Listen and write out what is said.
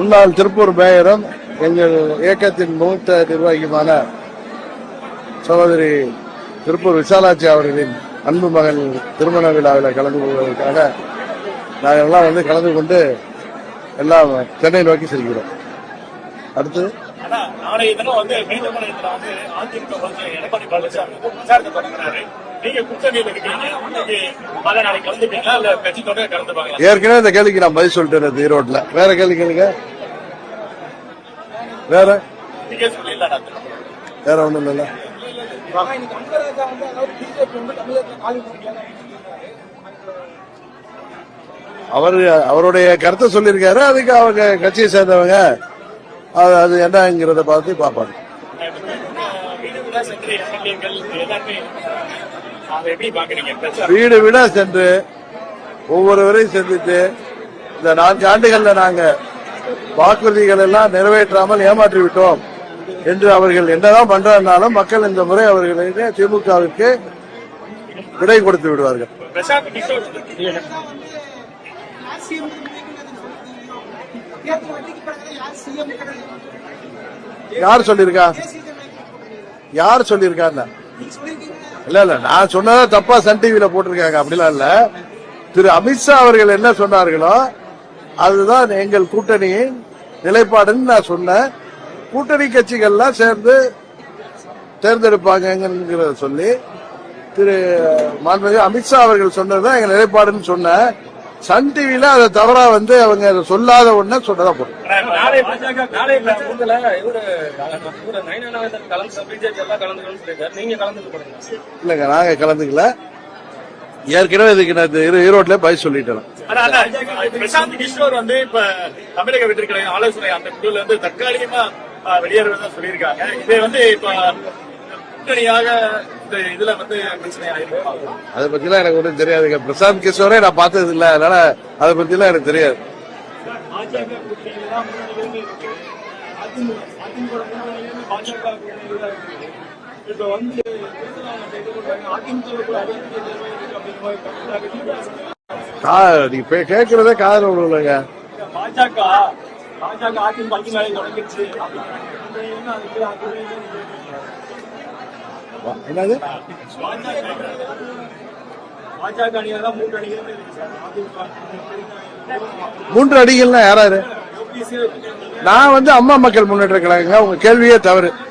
முன்னாள் திருப்பூர் மேயரும் எங்கள் இயக்கத்தின் மூத்த நிர்வாகியுமான சகோதரி திருப்பூர் விசாலாட்சி அவர்களின் அன்பு மகன் திருமண விழாவில் கலந்து கொள்வதற்காக நாங்கள் எல்லாம் வந்து கலந்து கொண்டு எல்லாம் சென்னை நோக்கி செல்கிறோம். அடுத்து நாளைய தினம் வந்து வந்து அதிமுக வந்து எடப்பாடி பழனிசாமி பிரச்சாரத்தை ஏற்கனவே இந்த கேள்விக்கு நான் பதில் சொல்லிட்டேன் ஈரோட்ல வேற கேள்வி கேளுங்க. வேற? வேற ஒண்ணும் இல்லைல்ல. அவர் அவருடைய கருத்தை சொல்லியிருக்காரு அதுக்கு அவங்க கட்சியை சேர்ந்தவங்க அது அது என்னங்கிறத பார்த்து பார்ப்பாங்க. வீடு வீடா சென்று ஒவ்வொருவரையும் சந்தித்து இந்த நான்கு ஆண்டுகள்ல நாங்க வாக்குறுதிகள் எல்லாம் நிறைவேற்றாமல் ஏமாற்றி விட்டோம் என்று அவர்கள் என்னதான் பண்றதுனாலும் மக்கள் இந்த முறை அவர்களுக்கு திமுகவிற்கு விடை கொடுத்து விடுவார்கள். யார் சொல்லிருக்கா யார் சிஎம் இல்ல இல்ல நான் சொன்னதா தப்பா சன் டிவில போட்டிருக்காங்க. அப்படிலாம் இல்ல. திரு அமித்ஷா அவர்கள் என்ன சொன்னார்களோ அதுதான் எங்கள் கூட்டணியின் நிலைப்பாடுன்னு நான் சொன்னேன். கூட்டணி கட்சிகள்லாம் சேர்ந்து தேர்ந்தெடுப்பாங்கிறத சொல்லி திரு மாண்புமிகு அமித்ஷா அவர்கள் சொன்னதுதான் எங்க நிலைப்பாடுன்னு சொன்னேன். சன் டிவில அதை தவறா வந்து அவங்க அதை சொல்லாத ஒண்ணு சொன்னதா போறீங்க இல்லைங்க நாங்க கலந்துக்கல. ஏற்கனவே இதுக்கு நான் ஈரோட்ல பதில் சொல்லிட்டேன். பிரசாந்த் கிஷோர் வந்து இப்ப தமிழக வெற்றிகளை ஆலோசனை அந்த குழுல இருந்து தற்காலிகமா வெளியேறுவதா சொல்லியிருக்காங்க. இதை வந்து இப்ப கூட்டணியாக இதுல வந்து பிரச்சனை அதை பத்திலாம் எனக்கு ஒன்றும் தெரியாதுங்க. பிரசாந்த் கிஷோரே நான் பார்த்தது இல்ல அதனால அதை பத்திலாம் எனக்கு தெரியாது. இப்ப வந்து அதிமுக நீங்க கேட்கறதே காதல் விடுங்க பாஜக பாஜக தொடங்கிடுச்சு. என்னது? மூன்று அடிகள்னா யாராரு நான் வந்து அம்மா மக்கள் முன்னேற்ற கழகங்க. உங்க கேள்வியே தவறு.